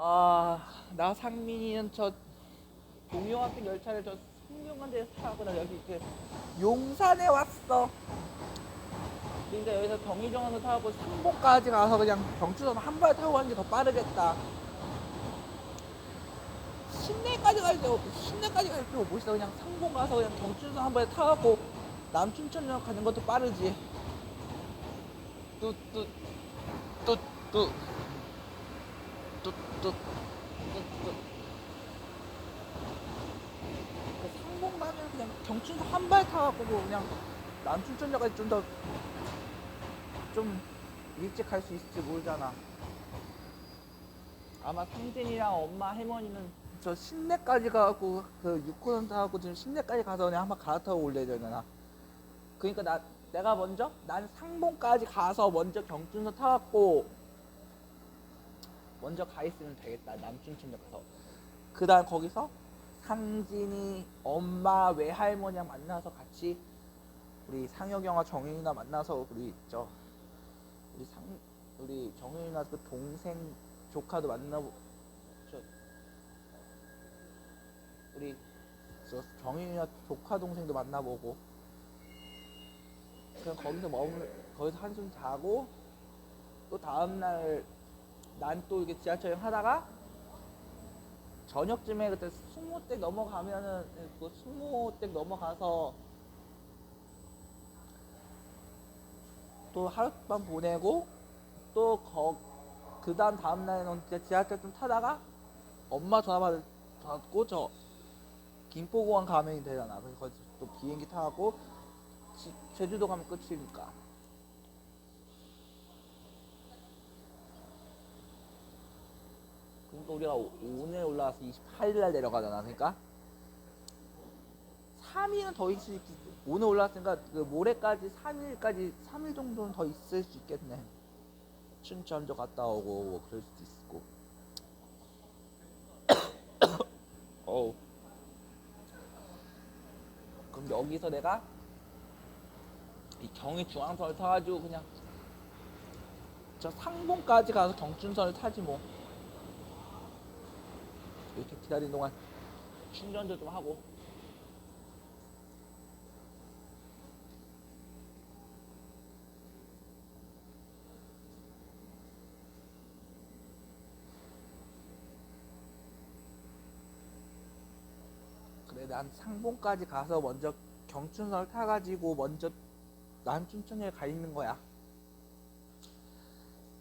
아, 나 상민이는 저 동요학교 열차를 저 성룡한 데서 타고 나 여기 그 용산에 왔어. 그러니까 여기서 경의정원을 타고 상복까지 가서 그냥 경추선 한 발 타고 가는 게 더 빠르겠다. 신내까지 갈 때, 신내까지 갈 필요 못 있어. 그냥 상복 가서 그냥 경추선 한발 타고 남춘천역 가는 것도 빠르지. 뚜뚜 뚜뚜 뚜뚜 뚜뚜 그 상봉 가면 그냥 경춘선 한발 타갖고 뭐 그냥 남춘천역까지 좀 더 좀 일찍 갈 수 있을지 모르잖아. 아마 상진이랑 엄마 할머니는 저 신내까지 가고 그 6호선 타고 지금 신내까지 가서 그냥 한번 갈아타고 올려야 되잖아. 그러니까 나 내가 먼저 난 상봉까지 가서 먼저 경춘선 타갖고 먼저 가 있으면 되겠다. 남춘천역 가서. 그 다음 거기서 상진이 엄마 외할머니랑 만나서 같이 우리 상혁영화 정윤이나 만나서 우리 저 우리 상 우리 정윤이나 그 동생 조카도 만나고 저 우리 저 정윤이나 조카 동생도 만나보고 그냥 거기서 머물 거기서 한숨 자고 또 다음 날 난 또 이게 지하철 여행 하다가 저녁쯤에 그때 승모댁 넘어가면은 그 승모댁 넘어가서 또 하룻밤 보내고 또 그 다음 다음 날에는 지하철 좀 타다가 엄마 전화 받- 받고 저 김포공항 가면 되잖아. 거기서 또 비행기 타고 지- 제주도 가면 끝이니까. 그러니까 우리가 오- 오늘 올라와서 28일 날 내려가잖아. 그러니까 3일은 더 있을 수 있, 오늘 올라왔으니까 그 모레까지 3일까지 3일 정도는 더 있을 수 있겠네. 춘천도 갔다 오고 뭐 그럴 수도 있고. 어우. 그럼 여기서 내가 이 경의 중앙선을 타가지고 그냥 저 상봉까지 가서 경춘선을 타지 뭐. 기다리는 동안 충전도 좀 하고. 그래 난 상봉까지 가서 먼저 경춘선을 타가지고 먼저 남춘천에 가 있는 거야.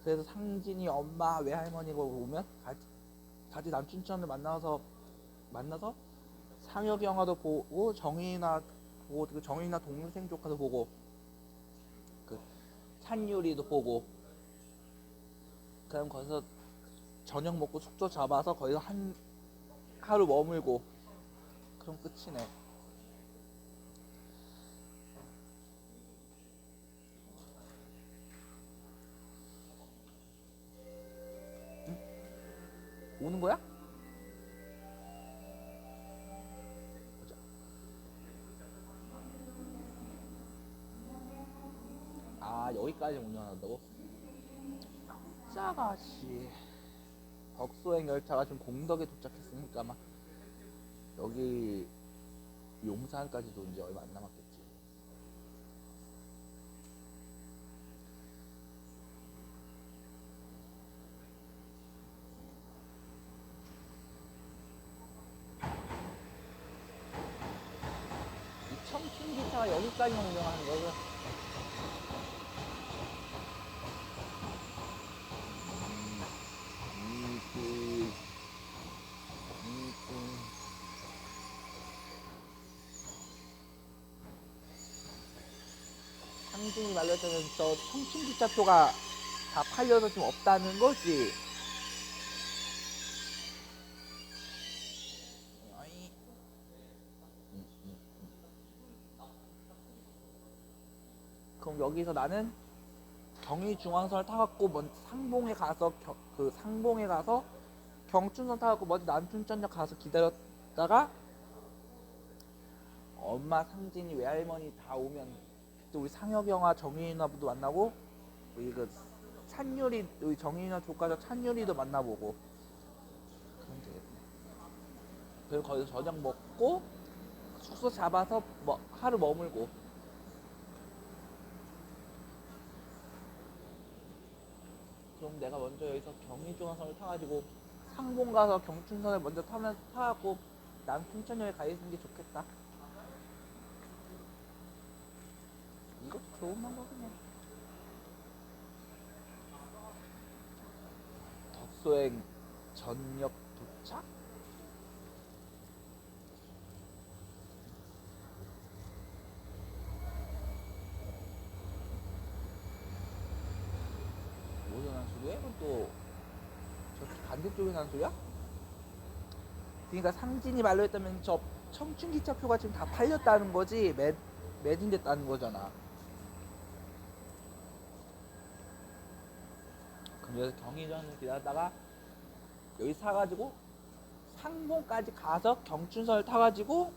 그래서 상진이 엄마 외할머니가 오면 같이, 같이 남춘천을 만나서 만나서 상혁 영화도 보고 정인이나 보고 그 정인이나 동생 조카도 보고 그 찬유리도 보고 그럼 거기서 저녁 먹고 숙소 잡아서 거기서 한 하루 머물고 그럼 끝이네. 오는 거야? 아 여기까지 운전한다고? 짜가 씨 덕소행 열차가 지금 공덕에 도착했으니까 아마 여기 용산까지도 이제 얼마 안 남았겠지. 이 기차가 여기까지만 운영하는 거고. 음, 이, 이, 이, 상진이 말렸다는 저 청춘 기차표가 다 팔려서 좀 없다는 거지. 그럼 여기서 나는 경의 중앙선을 타갖고 먼 상봉에 가서 겨- 그 상봉에 가서 경춘선 타갖고 먼저 남춘천역 가서 기다렸다가 엄마 상진이 외할머니 다 오면 또 우리 상혁 영화 정윤이나도 만나고 우리 그 찬유리 우리 정윤이나 조카저 찬유리도 만나보고. 그리고 거기서 저녁 먹고 숙소 잡아서 뭐 하루 머물고 그럼 내가 먼저 여기서 경의중앙선을 타가지고 상봉 가서 경춘선을 먼저 타면 타고 남춘천역에 가 있는 게 좋겠다. 이것도 좋은 방법이네. 덕소행 전역 도착? 뭐서 난 소리야? 이건 또 저쪽 반대쪽에 난 소리야? 그러니까 상진이 말로 했다면 저 청춘 기차표가 지금 다 팔렸다는 거지 매, 매진됐다는 거잖아. 여기서 경의전을 기다렸다가 여기 사가지고 상봉까지 가서 경춘선을 타가지고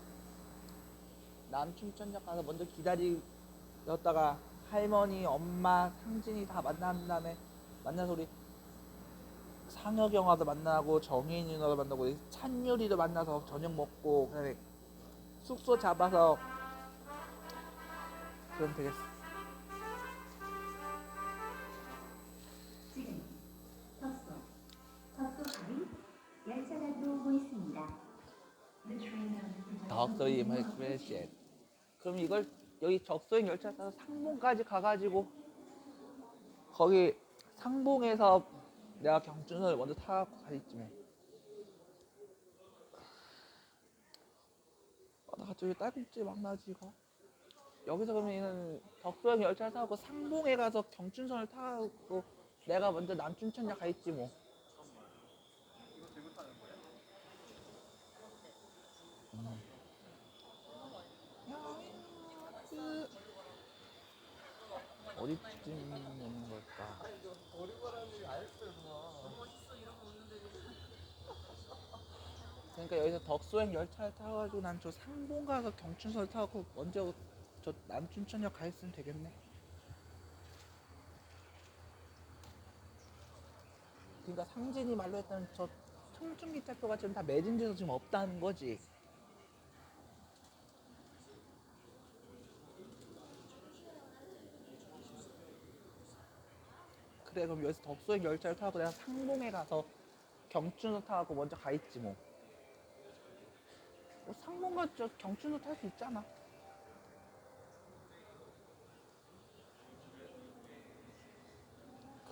남춘천역 가서 먼저 기다리다가 할머니, 엄마, 상진이 다 만난 다음에 만나서 우리 상혁 영화도 만나고 정인 누나도 만나고 찬유리도 만나서 저녁 먹고 그다음에 숙소 잡아서 그럼 되겠어. 지금 덕소, 덕소까지 열차가 들어오고 있습니다. 덕소임 익스프레스. 그럼 이걸 여기 적소행 열차 타서 상봉까지 가가지고 거기 상봉에서 내가 경춘선을 먼저 타고 가있지 뭐. 아, 나 갑자기 딸꾹질 막 나지 이거. 여기서 그러면 덕소행 열차를 타고 상봉에 가서 경춘선을 타고 내가 먼저 남춘천역 가 있지 뭐. 어디쯤 있는 걸까? 그러니까 여기서 덕소행 열차를 타가지고 난 저 상봉 가서 경춘선 타고 먼저 저 남춘천역 가 있으면 되겠네. 그러니까 상진이 말로 했던 저 청춘기차표가 지금 다 매진돼서 지금 없다는 거지. 그래 그럼 여기서 덕소행 열차를 타고 내가 상봉에 가서 경춘선 타고 먼저 가 있지 뭐. 뭐 상봉 가저 경춘선 탈수 있잖아.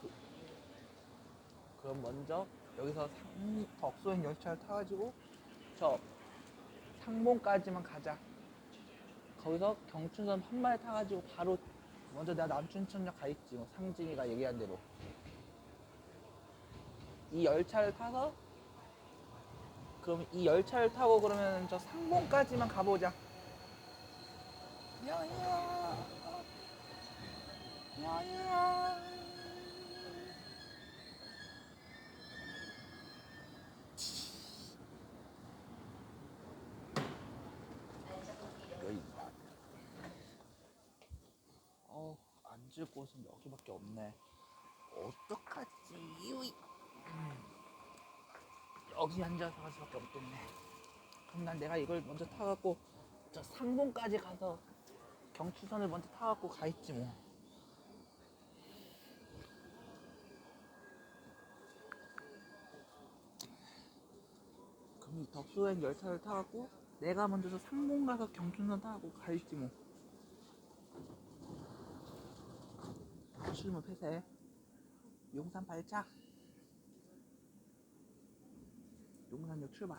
그, 그럼 먼저 여기서 상, 덕소행 열차를 타가지고 저 상봉까지만 가자. 거기서 경춘선 한 마리 타가지고 바로 먼저 내가 남춘천역 가 있지 뭐 상진이가 얘기한 대로 이 열차를 타서 그럼 이 열차를 타고 그러면 저 상봉까지만 가보자 야야 야야 여기 어, 앉을 곳은 여기밖에 없네. 어떡하지? 음. 여기 앉아서 할 수밖에 없겠네. 그럼 난 내가 이걸 먼저 타갖고 저 상봉까지 가서 경추선을 먼저 타갖고 가 있지 뭐. 그럼 이 덕소행 열차를 타갖고 내가 먼저 저 상봉 가서 경춘선 타고 가 있지 뭐. 출문 폐쇄 용산 발차 용산역 출발.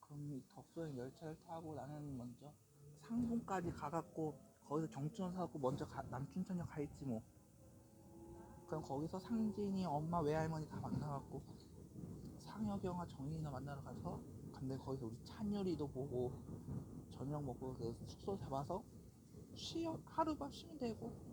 그럼 이 덕소행 열차를 타고 나는 먼저 상봉까지 가갖고 거기서 경춘선 사갖고 먼저 가- 남춘천역 가있지 뭐. 그럼 거기서 상진이 엄마 외할머니 다 만나갖고 상혁영아 정인이나 만나러 가서 근데 거기서 우리 찬열이도 보고 저녁 먹고 그 숙소 잡아서 쉬어 하루만 쉬면 되고